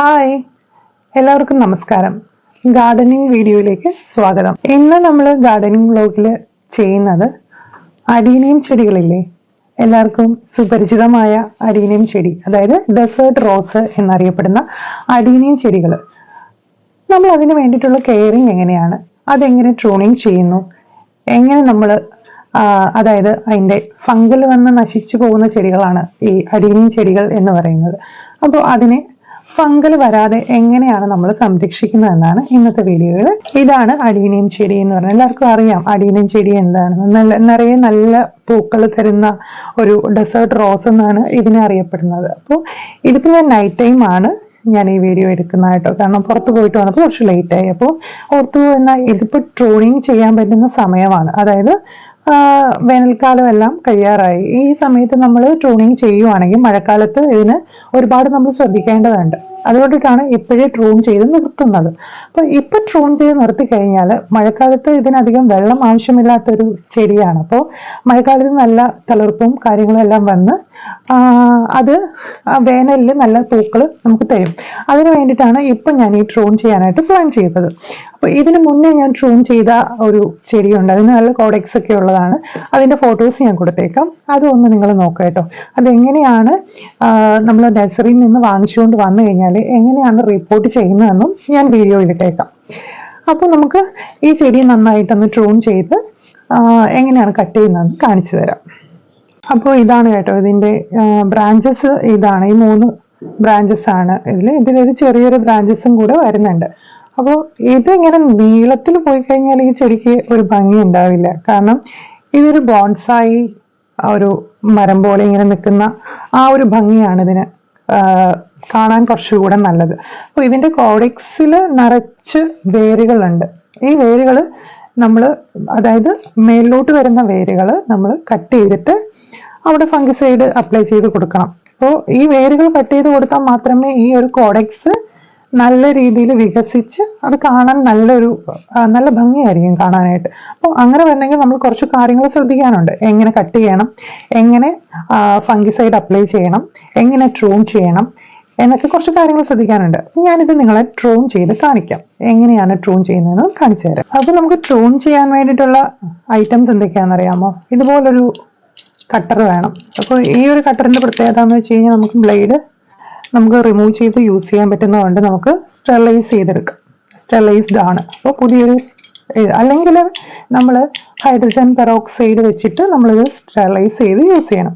Hi. എല്ലാവർക്കും നമസ്കാരം. Gardening വീഡിയോയിലേക്ക് സ്വാഗതം. ഇന്ന് നമ്മൾ ഗാർഡനിങ് വ്ലോഗിൽ ചെയ്യുന്നത് അടീനിയം ചെടികളില്ലേ? എല്ലാവർക്കും സുപരിചിതമായ അടീനിയം ചെടി അതായത് ഡെസേർട്ട് റോസ് എന്നറിയപ്പെടുന്ന അടീനിയം ചെടികൾ നമ്മൾ അതിന് വേണ്ടിയിട്ടുള്ള കെയറിങ് എങ്ങനെയാണ്? അതെങ്ങനെ ട്രൂണിങ് ചെയ്യുന്നു? എങ്ങനെ നമ്മൾ അതായത് അതിന്റെ ഫംഗൽ വന്ന് നശിച്ചു പോകുന്ന ചെടികളാണ് ഈ അടീനിയം ചെടികൾ എന്ന് പറയുന്നത്. അപ്പോൾ അതിനെ ഫംഗൽ വരാതെ എങ്ങനെയാണ് നമ്മൾ സംരക്ഷിക്കുന്നത് എന്നാണ് ഇന്നത്തെ വീഡിയോയിൽ ഇതാണ് അടീനിയം ചെടി എന്ന് പറഞ്ഞാൽ എല്ലാവർക്കും അറിയാം അടീനിയം ചെടി എന്താണെന്ന് നല്ല നിറയെ നല്ല പൂക്കൾ തരുന്ന ഒരു ഡെസേർട്ട് റോസ് എന്നാണ് ഇതിനെ അറിയപ്പെടുന്നത്. അപ്പോൾ ഇതിപ്പോൾ ഞാൻ നൈറ്റ് ടൈം ആണ് ഞാൻ ഈ വീഡിയോ എടുക്കുന്നതായിട്ടോ കാരണം പുറത്ത് പോയിട്ട് വന്നപ്പോൾ കുറച്ച് ലേറ്റ് ആയി. അപ്പോൾ ഓർത്തു എന്നാൽ ഇതിപ്പോൾ ട്രോണിങ് ചെയ്യാൻ പറ്റുന്ന സമയമാണ്. അതായത് വേനൽക്കാലം എല്ലാം കഴിയാറായി. ഈ സമയത്ത് നമ്മൾ ട്രൂണിങ് ചെയ്യുവാണെങ്കിൽ മഴക്കാലത്ത് ഇതിന് ഒരുപാട് നമ്മൾ ശ്രദ്ധിക്കേണ്ടതുണ്ട്. അതുകൊണ്ടിട്ടാണ് ഇപ്പോഴേ ട്രൂൺ ചെയ്ത് നിർത്തുന്നത്. അപ്പോൾ ഇപ്പൊ ട്രോൺ ചെയ്ത് നിർത്തി കഴിഞ്ഞാൽ മഴക്കാലത്ത് ഇതിനധികം വെള്ളം ആവശ്യമില്ലാത്തൊരു ചെടിയാണ്. അപ്പോൾ മഴക്കാലത്ത് നല്ല തളിർപ്പും കാര്യങ്ങളും എല്ലാം വന്ന് അത് വേനലിൽ നല്ല പൂക്കൾ നമുക്ക് തരും. അതിന് വേണ്ടിയിട്ടാണ് ഇപ്പം ഞാൻ ഈ ട്രോൺ ചെയ്യാനായിട്ട് പ്ലാൻ ചെയ്തത്. അപ്പോൾ ഇതിന് മുന്നേ ഞാൻ ട്രോൺ ചെയ്ത ഒരു ചെടിയുണ്ട്. അതിന് നല്ല കോഡെക്സ് ഒക്കെ ഉള്ളതാണ്. അതിന്റെ ഫോട്ടോസ് ഞാൻ കൊടുത്തേക്കാം. അതൊന്ന് നിങ്ങൾ നോക്കുക കേട്ടോ. അതെങ്ങനെയാണ് നമ്മൾ നഴ്സറിയിൽ നിന്ന് വാങ്ങിച്ചുകൊണ്ട് വന്നു കഴിഞ്ഞാൽ എങ്ങനെയാണ് റിപ്പോർട്ട് ചെയ്യുന്നതെന്നും ഞാൻ വീഡിയോയിൽ ഇട്ടേക്കാം. അപ്പോൾ നമുക്ക് ഈ ചെടി നന്നായിട്ടൊന്ന് ട്രൂൺ ചെയ്ത് എങ്ങനെയാണ് കട്ട് ചെയ്യുന്നത് കാണിച്ചു തരാം. അപ്പോൾ ഇതാണ് കേട്ടോ ഇതിന്റെ ബ്രാഞ്ചസ് ഇതാണ് ഈ മൂന്ന് ബ്രാഞ്ചസ് ആണ്. ഇതിൽ ഇതിലൊരു ചെറിയൊരു ബ്രാഞ്ചസും കൂടെ വരുന്നുണ്ട്. അപ്പോൾ ഇത് ഇങ്ങനെ നീളത്തിൽ പോയി കഴിഞ്ഞാൽ ഈ ചെടിക്ക് ഒരു ഭംഗി ഉണ്ടാവില്ല. കാരണം ഇതൊരു ബോൺസായി ഒരു മരം പോലെ ഇങ്ങനെ നിൽക്കുന്ന ആ ഒരു ഭംഗിയാണ് ഇതിന് കാണാൻ കുറച്ചുകൂടെ നല്ലത്. അപ്പോൾ ഇതിന്റെ കോഡിക്സിൽ നിറച്ച് വേരുകളുണ്ട്. ഈ വേരുകൾ നമ്മൾ അതായത് മേലോട്ട് വരുന്ന വേരുകൾ നമ്മൾ കട്ട് ചെയ്തിട്ട് അവിടെ ഫംഗിസൈഡ് അപ്ലൈ ചെയ്ത് കൊടുക്കണം. അപ്പോൾ ഈ വേരുകൾ കട്ട് ചെയ്ത് കൊടുത്താൽ മാത്രമേ ഈ ഒരു കോഡെക്സ് നല്ല രീതിയിൽ വികസിച്ച് അത് കാണാൻ നല്ലൊരു നല്ല ഭംഗിയായിരിക്കും കാണാനായിട്ട്. അപ്പോൾ അങ്ങനെ വരണമെങ്കിൽ നമ്മൾ കുറച്ച് കാര്യങ്ങൾ ശ്രദ്ധിക്കാനുണ്ട്. എങ്ങനെ കട്ട് ചെയ്യണം എങ്ങനെ ഫംഗിസൈഡ് അപ്ലൈ ചെയ്യണം എങ്ങനെ ട്രൂൺ ചെയ്യണം എന്നൊക്കെ കുറച്ച് കാര്യങ്ങൾ ശ്രദ്ധിക്കാനുണ്ട്. ഞാനിത് നിങ്ങളെ ട്രോൺ ചെയ്ത് കാണിക്കാം. എങ്ങനെയാണ് ട്രോൺ ചെയ്യുന്നതെന്ന് കാണിച്ചു തരാം. അപ്പോൾ നമുക്ക് ട്രോൺ ചെയ്യാൻ വേണ്ടിയിട്ടുള്ള ഐറ്റംസ് എന്തൊക്കെയാണെന്ന് അറിയാമോ? ഇതുപോലൊരു കട്ടർ വേണം. അപ്പോൾ ഈ ഒരു കട്ടറിന്റെ പ്രത്യേകത എന്ന് വെച്ച് കഴിഞ്ഞാൽ നമുക്ക് ബ്ലേഡ് നമുക്ക് റിമൂവ് ചെയ്ത് യൂസ് ചെയ്യാൻ പറ്റുന്നതുകൊണ്ട് നമുക്ക് സ്റ്റെറിലൈസ് ചെയ്തെടുക്കാം. സ്റ്റെറിലൈസ്ഡ് ആണ്. അപ്പോൾ പുതിയൊരു അല്ലെങ്കിൽ നമ്മൾ ഹൈഡ്രജൻ പെറോക്സൈഡ് വെച്ചിട്ട് നമ്മളിത് സ്റ്റെറിലൈസ് ചെയ്ത് യൂസ് ചെയ്യണം.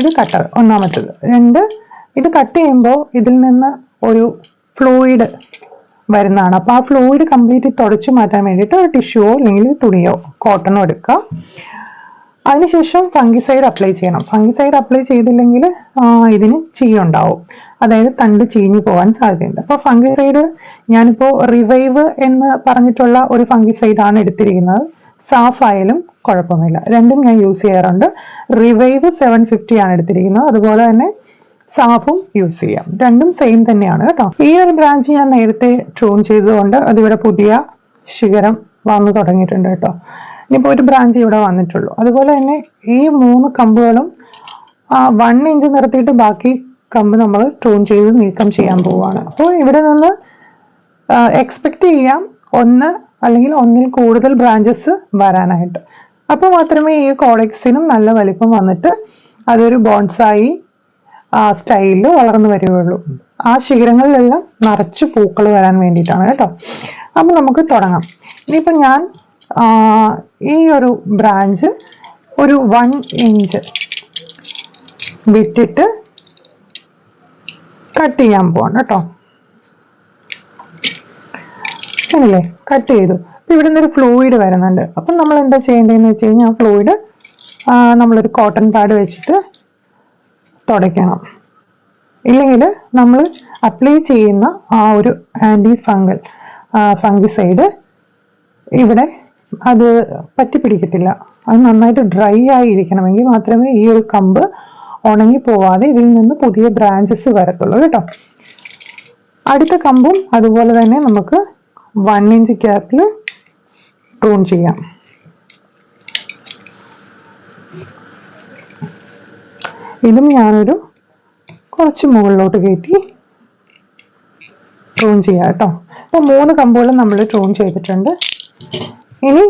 ഇത് കട്ടർ ഒന്നാമത്തത്. രണ്ട് ഇത് കട്ട് ചെയ്യുമ്പോൾ ഇതിൽ നിന്ന് ഒരു ഫ്ലൂയിഡ് വരുന്നതാണ്. അപ്പോൾ ആ ഫ്ലൂയിഡ് കംപ്ലീറ്റ് തുടച്ചു മാറ്റാൻ വേണ്ടിയിട്ട് ഒരു ടിഷ്യൂവോ അല്ലെങ്കിൽ തുണിയോ കോട്ടണോ എടുക്കുക. അതിനുശേഷം ഫംഗിസൈഡ് അപ്ലൈ ചെയ്യണം. ഫംഗിസൈഡ് അപ്ലൈ ചെയ്തില്ലെങ്കിൽ ഇതിന് ഇതിന് ചീയുണ്ടാവും. അതായത് തണ്ട് ചീഞ്ഞു പോകാൻ സാധ്യതയുണ്ട്. അപ്പോൾ ഫംഗിസൈഡ് ഞാനിപ്പോൾ റിവൈവ് എന്ന് പറഞ്ഞിട്ടുള്ള ഒരു ഫംഗിസൈഡ് ആണ് എടുത്തിരിക്കുന്നത്. സാഫ് ആയാലും കുഴപ്പമില്ല രണ്ടും ഞാൻ യൂസ് ചെയ്യാറുണ്ട്. റിവൈവ് സെവൻ ഫിഫ്റ്റി ആണ് എടുത്തിരിക്കുന്നത്. അതുപോലെ തന്നെ സാഫും യൂസ് ചെയ്യാം. രണ്ടും സെയിം തന്നെയാണ് കേട്ടോ. ഈ ഒരു ബ്രാഞ്ച് ഞാൻ നേരത്തെ ട്രൂൺ ചെയ്തുകൊണ്ട് അതിവിടെ പുതിയ ശിഖരം വന്നു തുടങ്ങിയിട്ടുണ്ട് കേട്ടോ. ഇനിയിപ്പോൾ ഒരു ബ്രാഞ്ച് ഇവിടെ വന്നിട്ടുള്ളൂ. അതുപോലെ തന്നെ ഈ മൂന്ന് കമ്പുകളും വൺ ഇഞ്ച് നിർത്തിയിട്ട് ബാക്കി കമ്പ് നമ്മൾ ട്രൂൺ ചെയ്ത് നീക്കം ചെയ്യാൻ പോവുകയാണ്. അപ്പോൾ ഇവിടെ നിന്ന് എക്സ്പെക്ട് ചെയ്യാം ഒന്ന് അല്ലെങ്കിൽ ഒന്നിൽ കൂടുതൽ ബ്രാഞ്ചസ് വരാനായിട്ട്. അപ്പോൾ മാത്രമേ ഈ കോളെക്സിനും നല്ല വലിപ്പം വന്നിട്ട് അതൊരു ബോൺസായി ആ സ്റ്റൈലിൽ വളർന്നു വരികയുള്ളൂ. ആ ശിഖരങ്ങളിലെല്ലാം നിറച്ച് പൂക്കൾ വരാൻ വേണ്ടിയിട്ടാണ് കേട്ടോ. അപ്പോൾ നമുക്ക് തുടങ്ങാം. ഇനിയിപ്പോൾ ഞാൻ ഈ ഒരു ബ്രാഞ്ച് ഒരു വൺ ഇഞ്ച് വിട്ടിട്ട് കട്ട് ചെയ്യാൻ പോവാണ് കേട്ടോ. ആണല്ലേ കട്ട് ചെയ്തു. അപ്പൊ ഇവിടെ നിന്നൊരു ഫ്ലൂയിഡ് വരുന്നുണ്ട്. അപ്പം നമ്മൾ എന്താ ചെയ്യേണ്ടതെന്ന് വെച്ച് കഴിഞ്ഞാൽ ആ ഫ്ലൂയിഡ് നമ്മളൊരു കോട്ടൺ പാഡ് വെച്ചിട്ട് തുടയ്ക്കണം. ഇല്ലെങ്കിൽ നമ്മൾ അപ്ലൈ ചെയ്യുന്ന ആ ഒരു ആന്റി ഫംഗൽ ഫംഗിസൈഡ് ഇവിടെ അത് പറ്റി പിടിക്കത്തില്ല അത് നന്നായിട്ട് ഡ്രൈ ആയിരിക്കണമെങ്കിൽ മാത്രമേ ഈ ഒരു കമ്പ് ഉണങ്ങി പോവാതെ ഇതിൽ നിന്ന് പുതിയ ബ്രാഞ്ചസ് വരത്തുള്ളൂ കേട്ടോ. അടുത്ത കമ്പും അതുപോലെ തന്നെ നമുക്ക് വൺ ഇഞ്ച് ഗ്യാപ്പിൽ ട്രൂൺ ചെയ്യാം. ഇതും ഞാനൊരു കുറച്ച് മുകളിലോട്ട് കയറ്റി ട്രൂൺ ചെയ്യാം കേട്ടോ. അപ്പോൾ മൂന്ന് കമ്പുകളും നമ്മൾ ട്രൂൺ ചെയ്തിട്ടുണ്ട്. ഇനി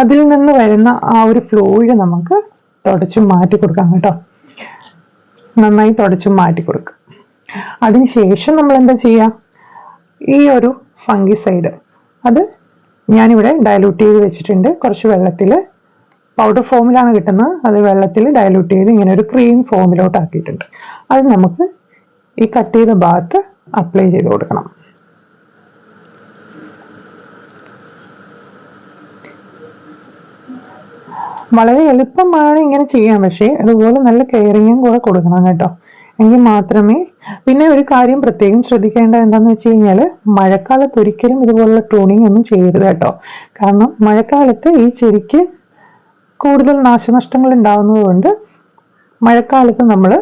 അതിൽ നിന്ന് വരുന്ന ആ ഒരു ഫ്ലൂയിഡ് നമുക്ക് തുടച്ച് മാറ്റി കൊടുക്കാം കേട്ടോ. നന്നായി തുടച്ച് മാറ്റി കൊടുക്കുക അതിനുശേഷം നമ്മൾ എന്താ ചെയ്യുക ഈ ഒരു ഫംഗിസൈഡ് അത് ഞാനിവിടെ ഡയലൂട്ട് ചെയ്ത് വെച്ചിട്ടുണ്ട്. കുറച്ച് വെള്ളത്തിൽ പൗഡർ ഫോമിലാണ് കിട്ടുന്നത്. അത് വെള്ളത്തിൽ ഡയലൂട്ട് ചെയ്ത് ഇങ്ങനെ ഒരു ക്രീം ഫോമിലോട്ട് ആക്കിയിട്ടുണ്ട് അത് നമുക്ക് ഈ കട്ട് ചെയ്ത ഭാഗത്ത് അപ്ലൈ ചെയ്ത് കൊടുക്കണം. വളരെ എളുപ്പമാണ് ഇങ്ങനെ ചെയ്യാൻ പക്ഷേ അതുപോലെ നല്ല കെയറിങ്ങും കൂടെ കൊടുക്കണം കേട്ടോ. എങ്കിൽ മാത്രമേ പിന്നെ ഒരു കാര്യം പ്രത്യേകം ശ്രദ്ധിക്കേണ്ട എന്താണെന്ന് വെച്ച് കഴിഞ്ഞാൽ മഴക്കാലത്ത് ഒരിക്കലും ഇതുപോലുള്ള ട്രൂണിങ് ഒന്നും ചെയ്യരുത് കേട്ടോ. കാരണം മഴക്കാലത്ത് ഈ ചെടിക്ക് കൂടുതൽ നാശനഷ്ടങ്ങൾ ഉണ്ടാകുന്നത് കൊണ്ട് മഴക്കാലത്ത് നമ്മൾ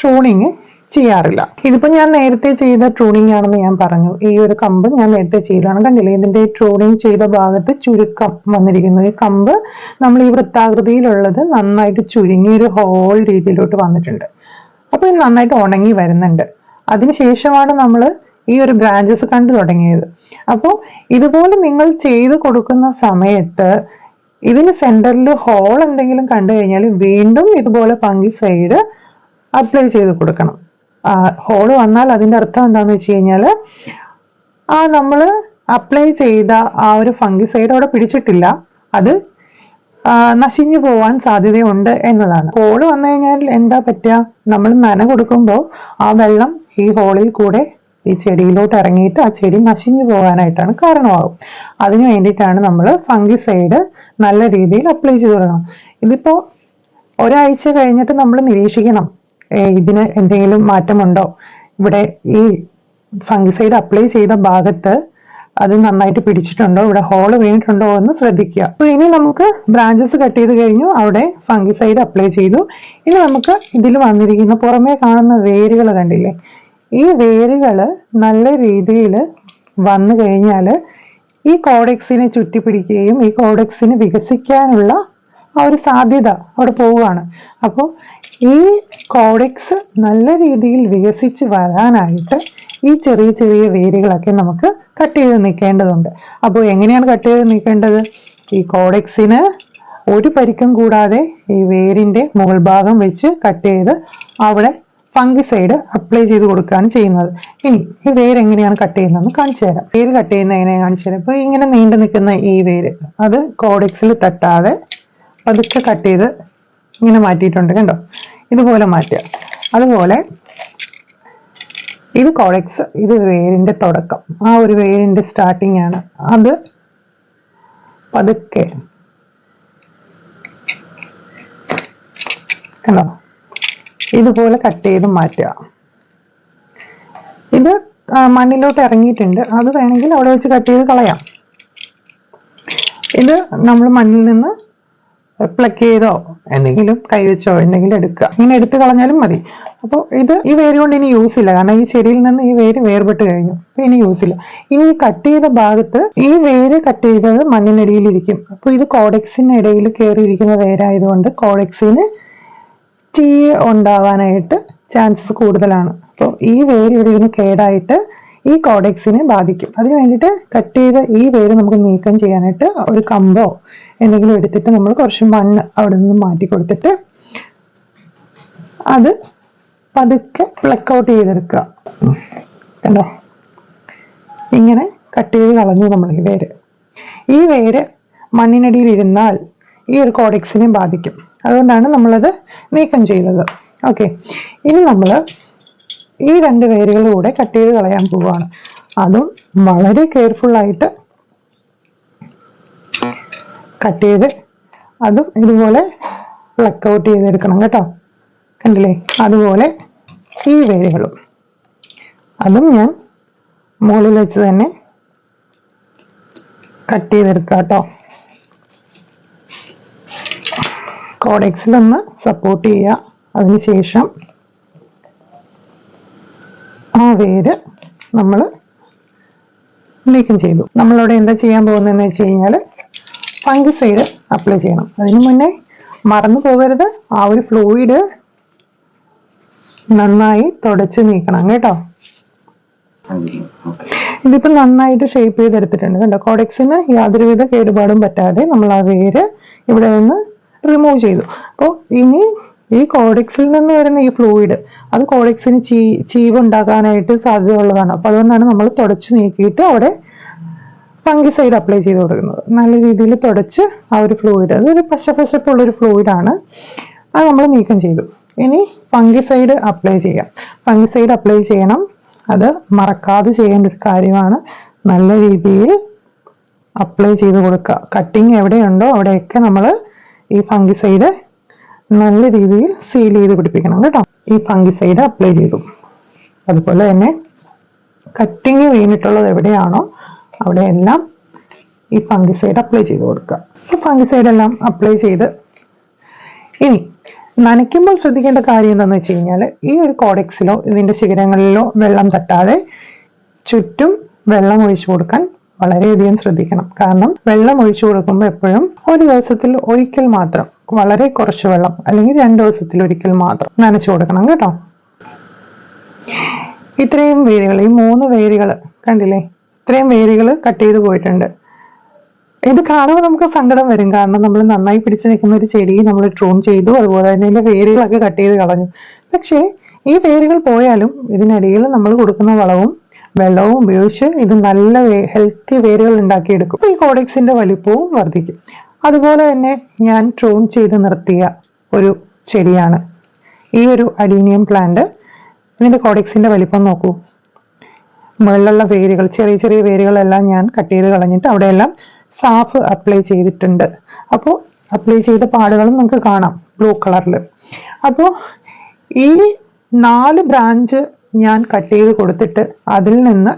ട്രൂണിങ് ചെയ്യാറില്ല. ഇതിപ്പോൾ ഞാൻ നേരത്തെ ചെയ്ത ട്രൂണിങ് ആണെന്ന് ഞാൻ പറഞ്ഞു. ഈ ഒരു കമ്പ് ഞാൻ നേരത്തെ ചെയ്തതാണ്. കണ്ടില്ലേ? ഇതിന്റെ ട്രൂണിങ് ചെയ്ത ഭാഗത്ത് ചുരുക്കം വന്നിരിക്കുന്നു. ഈ കമ്പ് നമ്മൾ ഈ വൃത്താകൃതിയിലുള്ളത് നന്നായിട്ട് ചുരുങ്ങി ഒരു ഹോൾ രീതിയിലോട്ട് വന്നിട്ടുണ്ട്. അപ്പോൾ ഇത് നന്നായിട്ട് ഉണങ്ങി വരുന്നുണ്ട്. അതിനുശേഷമാണ് നമ്മൾ ഈ ഒരു ബ്രാഞ്ചസ് കണ്ടു തുടങ്ങിയത്. അപ്പോൾ ഇതുപോലെ നിങ്ങൾ ചെയ്തു കൊടുക്കുന്ന സമയത്ത് ഇതിന് സെന്ററിൽ ഹോൾ എന്തെങ്കിലും കണ്ടു കഴിഞ്ഞാൽ വീണ്ടും ഇതുപോലെ പങ്കി സൈഡ് അപ്ലൈ ചെയ്ത് കൊടുക്കണം. ഹോൾ വന്നാൽ അതിന്റെ അർത്ഥം എന്താണെന്ന് വെച്ച് കഴിഞ്ഞാൽ ആ നമ്മൾ അപ്ലൈ ചെയ്ത ആ ഒരു ഫംഗി സൈഡ് അവിടെ പിടിച്ചിട്ടില്ല. അത് നശിഞ്ഞു പോവാൻ സാധ്യതയുണ്ട് എന്നതാണ്. ഹോൾ വന്നു കഴിഞ്ഞാൽ എന്താ പറ്റുക? നമ്മൾ നന കൊടുക്കുമ്പോൾ ആ വെള്ളം ഈ ഹോളിൽ കൂടെ ഈ ചെടിയിലോട്ട് ഇറങ്ങിയിട്ട് ആ ചെടി നശിഞ്ഞു പോകാനായിട്ടാണ് കാരണമാകും. അതിനു വേണ്ടിയിട്ടാണ് നമ്മൾ ഫംഗിസൈഡ് നല്ല രീതിയിൽ അപ്ലൈ ചെയ്ത് കൊടുക്കണം ഇതിപ്പോ ഒരാഴ്ച കഴിഞ്ഞിട്ട് നമ്മൾ നിരീക്ഷിക്കണം. ഇതിന് എന്തെങ്കിലും മാറ്റമുണ്ടോ? ഇവിടെ ഈ ഫംഗിസൈഡ് അപ്ലൈ ചെയ്ത ഭാഗത്ത് അത് നന്നായിട്ട് പിടിച്ചിട്ടുണ്ടോ? ഇവിടെ ഹോൾ വീണിട്ടുണ്ടോ എന്ന് ശ്രദ്ധിക്കുക. അപ്പൊ ഇനി നമുക്ക് ബ്രാഞ്ചസ് കട്ട് ചെയ്ത് കഴിഞ്ഞു. അവിടെ ഫംഗിസൈഡ് അപ്ലൈ ചെയ്തു. ഇനി നമുക്ക് ഇതിൽ വന്നിരിക്കുന്ന പുറമേ കാണുന്ന വേരുകൾ കണ്ടില്ലേ? ഈ വേരുകൾ നല്ല രീതിയിൽ വന്നു കഴിഞ്ഞാൽ ഈ കോഡെക്സിനെ ചുറ്റിപ്പിടിക്കുകയും ഈ കോഡെക്സിന് വികസിക്കാനുള്ള ആ ഒരു സാധ്യത അവിടെ പോവുകയാണ്. അപ്പോൾ ഈ കോഡെക്സ് നല്ല രീതിയിൽ വികസിച്ച് വരാനായിട്ട് ഈ ചെറിയ ചെറിയ വേരുകളൊക്കെ നമുക്ക് കട്ട് ചെയ്ത് നിൽക്കേണ്ടതുണ്ട്. അപ്പോൾ എങ്ങനെയാണ് കട്ട് ചെയ്ത് നിൽക്കേണ്ടത്? ഈ കോഡെക്സിന് ഒരു പരിക്കും കൂടാതെ ഈ വേരിന്റെ മുകൾ ഭാഗം വെച്ച് കട്ട് ചെയ്ത് അവിടെ ഫംഗിസൈഡ് അപ്ലൈ ചെയ്ത് കൊടുക്കുകയാണ് ചെയ്യുന്നത്. ഇനി ഈ വേര് എങ്ങനെയാണ് കട്ട് ചെയ്യുന്നതെന്ന് കാണിച്ചു തരാം. വേര് കട്ട് ചെയ്യുന്ന എങ്ങനെയാണ് കാണിച്ചു തരാം. ഇപ്പോൾ ഇങ്ങനെ നീണ്ടു നിൽക്കുന്ന ഈ വേര് അത് കോഡെക്സിൽ തട്ടാതെ പതുക്കെ കട്ട് ചെയ്ത് ഇങ്ങനെ മാറ്റിയിട്ടുണ്ട് കണ്ടോ? ഇതുപോലെ മാറ്റുക. അതുപോലെ ഇത് കോഡെക്സ് ഇത് വേരിന്റെ തുടക്കം. ആ ഒരു വേരിന്റെ സ്റ്റാർട്ടിംഗ് ആണ്. അത് പതുക്കെ കണ്ടോ? ഇതുപോലെ കട്ട് ചെയ്ത് മാറ്റുക. ഇത് മണ്ണിലോട്ട് ഇറങ്ങിയിട്ടുണ്ട്. അത് വേണമെങ്കിൽ അവിടെ വെച്ച് കട്ട് ചെയ്ത് കളയാം. ഇത് നമ്മൾ മണ്ണിൽ നിന്ന് പ്ലക്ക് ചെയ്തോ എന്തെങ്കിലും കൈവച്ചോ എന്തെങ്കിലും എടുക്കുക. ഇങ്ങനെ എടുത്തു കളഞ്ഞാലും മതി. അപ്പോൾ ഇത് ഈ വേര് കൊണ്ട് ഇനി യൂസ് ഇല്ല. കാരണം ഈ ചെടിയിൽ നിന്ന് ഈ വേര് വേർപെട്ട് കഴിഞ്ഞു. അപ്പോൾ ഇനി യൂസ് ഇല്ല. ഇനി ഈ കട്ട് ചെയ്ത ഭാഗത്ത് ഈ വേര് കട്ട് ചെയ്തത് മണ്ണിനടിയിലിരിക്കും അപ്പോൾ ഇത് കോഡെക്സിന് ഇടയിൽ കയറിയിരിക്കുന്ന വേരായതുകൊണ്ട് കോഡെക്സിന് തീ ഉണ്ടാവാനായിട്ട് ചാൻസസ് കൂടുതലാണ്. അപ്പോൾ ഈ വേര് ഇവിടെ ഇരുന്ന് കേടായിട്ട് ഈ കോഡെക്സിനെ ബാധിക്കും. അതിന് വേണ്ടിയിട്ട് കട്ട് ചെയ്ത ഈ വേര് നമുക്ക് നീക്കം ചെയ്യാനായിട്ട് ഒരു കമ്പോ എന്തെങ്കിലും എടുത്തിട്ട് നമ്മൾ കുറച്ച് മണ്ണ് അവിടെ നിന്ന് മാറ്റി കൊടുത്തിട്ട് അത് പതുക്കെ ഫ്ലക്ക് ഔട്ട് ചെയ്തെടുക്കുക. കണ്ടോ? ഇങ്ങനെ കട്ട് ചെയ്ത് കളഞ്ഞു നമ്മൾ ഈ വേര്. ഈ വേര് മണ്ണിനടിയിൽ ഇരുന്നാൽ ഈ ഒരു കോഡെക്സിനെ ബാധിക്കും. അതുകൊണ്ടാണ് നമ്മളത് നീക്കം ചെയ്തത്. ഓക്കെ ഇനി നമ്മൾ ഈ രണ്ട് വേരുകൾ കൂടെ കട്ട് ചെയ്ത് കളയാൻ പോവുകയാണ് അതും വളരെ കെയർഫുള്ളായിട്ട് കട്ട് ചെയ്ത് അതും ഇതുപോലെ പ്ലക്ക് ചെയ്തെടുക്കണം കേട്ടോ. കണ്ടില്ലേ? അതുപോലെ ഈ വേരുകളും. അതും ഞാൻ മുകളിൽ വെച്ച് തന്നെ കട്ട് ചെയ്തെടുക്കാം കേട്ടോ. കോഡെക്സിലൊന്ന് സപ്പോർട്ട് ചെയ്യുക. അതിനുശേഷം ആ വേര് നമ്മൾ നീക്കം ചെയ്തു. നമ്മളവിടെ എന്താ ചെയ്യാൻ പോകുന്നതെന്ന് വെച്ച് കഴിഞ്ഞാൽ ഫംഗിസൈഡ് അപ്ലൈ ചെയ്യണം. അതിനു മുന്നേ മറന്നു പോകരുത്. ആ ഒരു ഫ്ലൂയിഡ് നന്നായി തുടച്ച് നീക്കണം കേട്ടോ. ഇതിപ്പോൾ നന്നായിട്ട് ഷേപ്പ് ചെയ്തെടുത്തിട്ടുണ്ട്. കണ്ടോ? കോഡെക്സിന് യാതൊരുവിധ കേടുപാടും പറ്റാതെ നമ്മൾ ആ വേര് ഇവിടെ നിന്ന് റിമൂവ് ചെയ്തു. അപ്പോൾ ഇനി ഈ കോഡെക്സിൽ നിന്ന് വരുന്ന ഈ ഫ്ലൂയിഡ് അത് കോഡെക്സിന് ചീ ചീവ് ഉണ്ടാക്കാനായിട്ട് സാധ്യതയുള്ളതാണ്. അപ്പോൾ അതുകൊണ്ടാണ് നമ്മൾ തുടച്ച് നീക്കിയിട്ട് അവിടെ ഫംഗിസൈഡ് അപ്ലൈ ചെയ്ത് കൊടുക്കുന്നത്. നല്ല രീതിയിൽ തുടച്ച് ആ ഒരു ഫ്ലൂയിഡ് അതൊരു പശ പശപ്പുള്ളൊരു ഫ്ലൂയിഡാണ് അത് നമ്മൾ നീക്കം ചെയ്തു. ഇനി ഫംഗിസൈഡ് അപ്ലൈ ചെയ്യാം. ഫംഗിസൈഡ് അപ്ലൈ ചെയ്യണം. അത് മറക്കാതെ ചെയ്യേണ്ട ഒരു കാര്യമാണ്. നല്ല രീതിയിൽ അപ്ലൈ ചെയ്ത് കൊടുക്കുക. കട്ടിങ് എവിടെയുണ്ടോ അവിടെയൊക്കെ നമ്മൾ ഈ ഫംഗിസൈഡ് നല്ല രീതിയിൽ സീൽ ചെയ്ത് പിടിപ്പിക്കണം കേട്ടോ. ഈ ഫംഗിസൈഡ് അപ്ലൈ ചെയ്തു. അതുപോലെ തന്നെ കട്ടിങ് വീണിട്ടുള്ളത് എവിടെയാണോ അവിടെയെല്ലാം ഈ ഫംഗിസൈഡ് അപ്ലൈ ചെയ്ത് കൊടുക്കുക. ഈ ഫംഗിസൈഡ് എല്ലാം അപ്ലൈ ചെയ്ത് ഇനി നനയ്ക്കുമ്പോൾ ശ്രദ്ധിക്കേണ്ട കാര്യം എന്താണെന്ന് വെച്ച് കഴിഞ്ഞാൽ ഈ ഒരു കോഡെക്സിലോ ഇതിന്റെ ശിഖരങ്ങളിലോ വെള്ളം തട്ടാതെ ചുറ്റും വെള്ളം ഒഴിച്ചു കൊടുക്കാൻ വളരെയധികം ശ്രദ്ധിക്കണം. കാരണം വെള്ളം ഒഴിച്ചു കൊടുക്കുമ്പോൾ എപ്പോഴും ഒരു ദിവസത്തിൽ ഒരിക്കൽ മാത്രം വളരെ കുറച്ച് വെള്ളം അല്ലെങ്കിൽ രണ്ട് ദിവസത്തിൽ ഒരിക്കൽ മാത്രം നനച്ചു കൊടുക്കണം കേട്ടോ. ഇത്രയും വേരുകൾ ഈ മൂന്ന് വേരുകൾ കണ്ടില്ലേ? ഇത്രയും വേരുകൾ കട്ട് ചെയ്ത് പോയിട്ടുണ്ട്. ഇത് കാണുമ്പോൾ നമുക്ക് സങ്കടം വരും. കാരണം നമ്മൾ നന്നായി പിടിച്ചു നിൽക്കുന്ന ഒരു ചെടി നമ്മൾ ട്രൂൺ ചെയ്തു അതുപോലെ തന്നെ അതിന്റെ വേരുകളൊക്കെ കട്ട് ചെയ്ത് കളഞ്ഞു. പക്ഷേ ഈ വേരുകൾ പോയാലും ഇതിനിടയിൽ നമ്മൾ കൊടുക്കുന്ന വളവും വെള്ളവും ഉപയോഗിച്ച് ഇത് നല്ല ഹെൽത്തി വേരുകൾ ഉണ്ടാക്കിയെടുക്കും. ഈ കോഡെക്സിന്റെ വലിപ്പവും വർദ്ധിക്കും. അതുപോലെ തന്നെ ഞാൻ ട്രോൺ ചെയ്ത് നിർത്തിയ ഒരു ചെടിയാണ്. ഈ ഒരു അഡീനിയം പ്ലാന്റ് ഇതിന്റെ കോഡെക്സിന്റെ വലിപ്പം നോക്കൂ. മുകളിലുള്ള വേരുകൾ ചെറിയ ചെറിയ വേരുകളെല്ലാം ഞാൻ കട്ട് ചെയ്ത് കളഞ്ഞിട്ട് അവിടെയെല്ലാം സാഫ് അപ്ലൈ ചെയ്തിട്ടുണ്ട്. അപ്പോൾ അപ്ലൈ ചെയ്ത പാടുകളും നമുക്ക് കാണാം ബ്ലൂ കളറിൽ അപ്പോൾ ഈ നാല് ബ്രാഞ്ച് ഞാൻ കട്ട് ചെയ്ത് കൊടുത്തിട്ട് അതിൽ നിന്ന്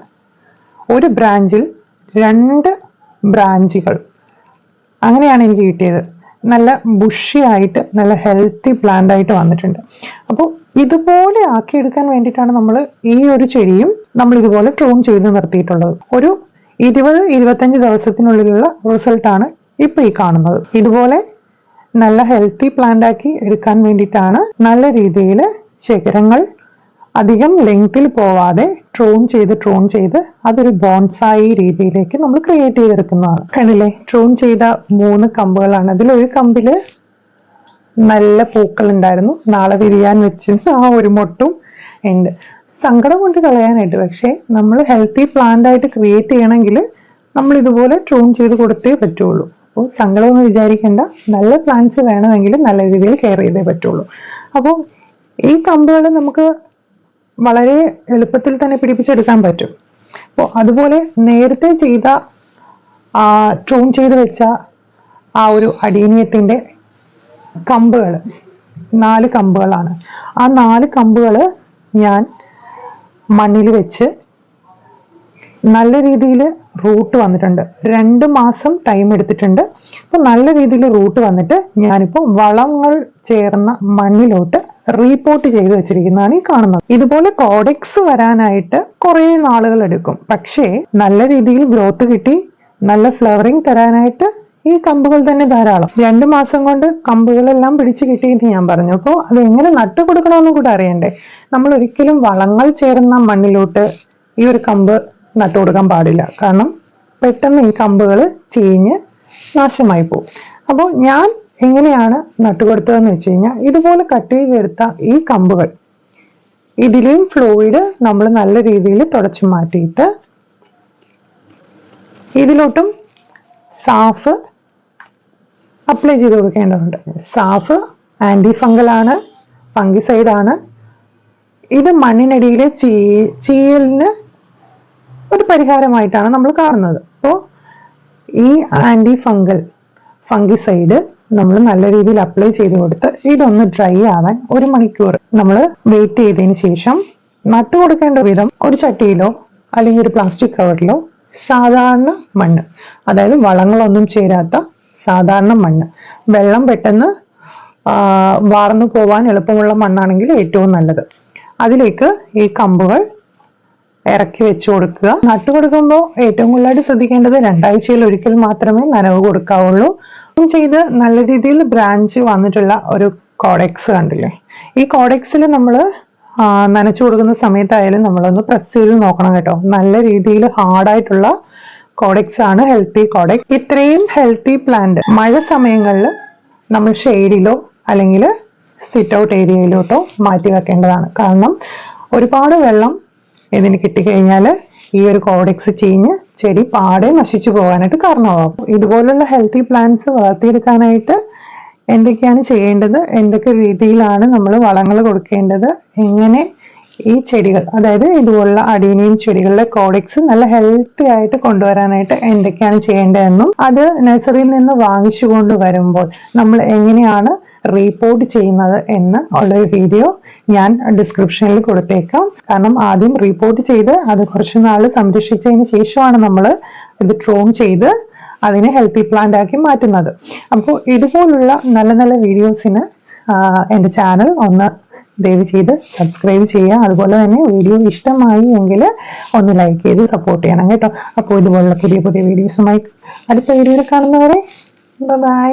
ഒരു ബ്രാഞ്ചിൽ രണ്ട് ബ്രാഞ്ചുകൾ അങ്ങനെയാണ് എനിക്ക് കിട്ടിയത്. നല്ല ബുഷി ആയിട്ട് നല്ല ഹെൽത്തി പ്ലാന്റ് ആയിട്ട് വന്നിട്ടുണ്ട്. അപ്പോൾ ഇതുപോലെ ആക്കിയെടുക്കാൻ വേണ്ടിയിട്ടാണ് നമ്മൾ ഈ ഒരു ചെടിയും നമ്മൾ ഇതുപോലെ ക്ലോൺ ചെയ്ത് നിർത്തിയിട്ടുള്ളത്. ഒരു ഇരുപത് ഇരുപത്തഞ്ച് ദിവസത്തിനുള്ളിലുള്ള റിസൾട്ടാണ് ഇപ്പൊ ഈ കാണുന്നത്. ഇതുപോലെ നല്ല ഹെൽത്തി പ്ലാന്റ് ആക്കി എടുക്കാൻ വേണ്ടിയിട്ടാണ് നല്ല രീതിയിൽ ശേഖരങ്ങൾ അധികം ലെങ്ത്തിൽ പോവാതെ ട്രോൺ ചെയ്ത് ട്രോൺ ചെയ്ത് അതൊരു ബോൺസായി രീതിയിലേക്ക് നമ്മൾ ക്രിയേറ്റ് ചെയ്തെടുക്കുന്നതാണ്. കണ്ടില്ലേ? ട്രോൺ ചെയ്ത മൂന്ന് കമ്പുകളാണ്. അതിലൊരു കമ്പിൽ നല്ല പൂക്കൾ ഉണ്ടായിരുന്നു നാളെ വിരിയാൻ വെച്ച് ആ ഒരു മൊട്ടും ഉണ്ട്. സങ്കടം കൊണ്ട് കളയാനായിട്ട് പക്ഷേ നമ്മൾ ഹെൽത്തി പ്ലാന്റ് ആയിട്ട് ക്രിയേറ്റ് ചെയ്യണമെങ്കിൽ നമ്മൾ ഇതുപോലെ ട്രോൺ ചെയ്ത് കൊടുത്തേ പറ്റുള്ളൂ. അപ്പോൾ സങ്കടമൊന്നും വിചാരിക്കേണ്ട. നല്ല പ്ലാന്റ്സ് വേണമെങ്കിൽ നല്ല രീതിയിൽ കെയർ ചെയ്തേ പറ്റുള്ളൂ. അപ്പോൾ ഈ കമ്പുകൾ നമുക്ക് വളരെ എളുപ്പത്തിൽ തന്നെ പിടിപ്പിച്ചെടുക്കാൻ പറ്റും. അപ്പോൾ അതുപോലെ നേരത്തെ ചെയ്ത ട്രൂൺ ചെയ്ത് വെച്ച ആ ഒരു അടീനിയത്തിന്റെ കമ്പുകൾ നാല് കമ്പുകളാണ്. ആ നാല് കമ്പുകൾ ഞാൻ മണ്ണിൽ വെച്ച് നല്ല രീതിയിൽ റൂട്ട് വന്നിട്ടുണ്ട്. രണ്ട് മാസം ടൈം എടുത്തിട്ടുണ്ട്. അപ്പൊ നല്ല രീതിയിൽ റൂട്ട് വന്നിട്ട് ഞാനിപ്പോൾ വളങ്ങൾ ചേർന്ന മണ്ണിലോട്ട് റീപോർട്ട് ചെയ്ത് വെച്ചിരിക്കുന്നതാണ് ഈ കാണുന്നത്. ഇതുപോലെ കോഡെക്സ് വരാനായിട്ട് കുറേ നാളുകൾ എടുക്കും. പക്ഷേ നല്ല രീതിയിൽ ഗ്രോത്ത് കിട്ടി നല്ല ഫ്ലവറിങ് തരാനായിട്ട് ഈ കമ്പുകൾ തന്നെ ധാരാളം. രണ്ട് മാസം കൊണ്ട് കമ്പുകളെല്ലാം പിടിച്ചു കിട്ടിയെന്ന് ഞാൻ പറഞ്ഞു. അപ്പോൾ അത് എങ്ങനെ നട്ടു കൊടുക്കണമെന്നും കൂടെ അറിയണ്ടേ? നമ്മൾ ഒരിക്കലും വളങ്ങൾ ചേർന്ന മണ്ണിലോട്ട് ഈ ഒരു കമ്പ് നട്ടു കൊടുക്കാൻ പാടില്ല. കാരണം പെട്ടെന്ന് ഈ കമ്പുകൾ ചീഞ്ഞ് നാശമായി പോകും. അപ്പോൾ ഞാൻ എങ്ങനെയാണ് നട്ടുകൊടുത്തതെന്ന് വെച്ച് കഴിഞ്ഞാൽ ഇതുപോലെ കട്ട് ചെയ്തെടുത്ത ഈ കമ്പുകൾ ഇതിലെയും ഫ്ലൂയിഡ് നമ്മൾ നല്ല രീതിയിൽ തുടച്ചു മാറ്റിയിട്ട് ഇതിലോട്ടും സാഫ് അപ്ലൈ ചെയ്ത് കൊടുക്കേണ്ടതുണ്ട്. സാഫ് ആന്റി ഫംഗിസൈഡ് ആണ്. ഇത് മണ്ണിനടിയിലെ ചീ ചീയലിന് ഒരു പരിഹാരമായിട്ടാണ് നമ്മൾ കാണുന്നത്. അപ്പോൾ ഈ ആന്റി ഫംഗൽ ഫംഗിസൈഡ് നമ്മൾ നല്ല രീതിയിൽ അപ്ലൈ ചെയ്ത് കൊടുത്ത് ഇതൊന്ന് ഡ്രൈ ആവാൻ ഒരു മണിക്കൂർ നമ്മൾ വെയിറ്റ് ചെയ്തതിന് ശേഷം നട്ടു കൊടുക്കേണ്ട വിധം ഒരു ചട്ടിയിലോ അല്ലെങ്കിൽ ഒരു പ്ലാസ്റ്റിക് കവറിലോ സാധാരണ മണ്ണ് അതായത് വളങ്ങളൊന്നും ചേരാത്ത സാധാരണ മണ്ണ്. വെള്ളം പെട്ടെന്ന് വാർന്നു പോവാൻ എളുപ്പമുള്ള മണ്ണാണെങ്കിൽ ഏറ്റവും നല്ലത്. അതിലേക്ക് ഈ കമ്പുകൾ ഇറക്കി വെച്ചു കൊടുക്കുക. നട്ടു കൊടുക്കുമ്പോൾ ഏറ്റവും കൂടുതലായിട്ട് ശ്രദ്ധിക്കേണ്ടത് രണ്ടാഴ്ചയിൽ ഒരിക്കൽ മാത്രമേ നനവ് കൊടുക്കാവുള്ളൂ. അതും ചെയ്ത് നല്ല രീതിയിൽ ബ്രാഞ്ച് വന്നിട്ടുള്ള ഒരു കോഡെക്സ് കണ്ടില്ലേ? ഈ കോഡെക്സിൽ നമ്മൾ നനച്ചു കൊടുക്കുന്ന സമയത്തായാലും നമ്മളൊന്ന് പ്രസ് ചെയ്ത് നോക്കണം കേട്ടോ. നല്ല രീതിയിൽ ഹാർഡായിട്ടുള്ള കോഡെക്സ് ആണ് ഹെൽത്തി കോഡെക്സ് ഇത്രയും ഹെൽത്തി പ്ലാന്റ് മഴ സമയങ്ങളിൽ നമ്മൾ ഷെയ്ഡിലോ അല്ലെങ്കിൽ സിറ്റ് ഔട്ട് ഏരിയയിലോട്ടോ മാറ്റി വെക്കേണ്ടതാണ്. കാരണം ഒരുപാട് വെള്ളം ഇതിന് കിട്ടിക്കഴിഞ്ഞാൽ ഈ ഒരു കോഡെക്സ് ചീഞ്ഞ് ചെടി പാടെ നശിച്ചു പോകാനായിട്ട് കാരണമാകും ഇതുപോലുള്ള ഹെൽത്തി പ്ലാന്റ്സ് വളർത്തിയെടുക്കാനായിട്ട് എന്തൊക്കെയാണ് ചെയ്യേണ്ടത്? എന്തൊക്കെ രീതിയിലാണ് നമ്മൾ വളങ്ങൾ കൊടുക്കേണ്ടത്? എങ്ങനെ ഈ ചെടികൾ അതായത് ഇതുപോലുള്ള അടീനിയം ചെടികളുടെ കോഡെക്സ് നല്ല ഹെൽത്തി ആയിട്ട് കൊണ്ടുവരാനായിട്ട് എന്തൊക്കെയാണ് ചെയ്യേണ്ടതെന്നും അത് നഴ്സറിയിൽ നിന്ന് വാങ്ങിച്ചു കൊണ്ടുവരുമ്പോൾ നമ്മൾ എങ്ങനെയാണ് റീപോർട്ട് ചെയ്യുന്നത് എന്ന് ഉള്ളൊരു വീഡിയോ ഞാൻ ഡിസ്ക്രിപ്ഷനിൽ കൊടുത്തേക്കാം. കാരണം ആദ്യം റിപ്പോർട്ട് ചെയ്ത് അത് കുറച്ച് നാൾ സംരക്ഷിച്ചതിന് ശേഷമാണ് നമ്മൾ ഇത് ട്രോം ചെയ്ത് അതിനെ ഹെൽത്തി പ്ലാന്റ് ആക്കി മാറ്റുന്നത്. അപ്പോൾ ഇതുപോലുള്ള നല്ല നല്ല വീഡിയോസിന് എന്റെ ചാനൽ ഒന്ന് ദയവ് ചെയ്ത് സബ്സ്ക്രൈബ് ചെയ്യുക. അതുപോലെ തന്നെ വീഡിയോ ഇഷ്ടമായി എങ്കിൽ ഒന്ന് ലൈക്ക് ചെയ്ത് സപ്പോർട്ട് ചെയ്യണം കേട്ടോ. അപ്പോൾ ഇതുപോലുള്ള പുതിയ പുതിയ വീഡിയോസുമായി അടുത്ത വീഡിയോയിൽ കാണുന്നവരെ ബൈ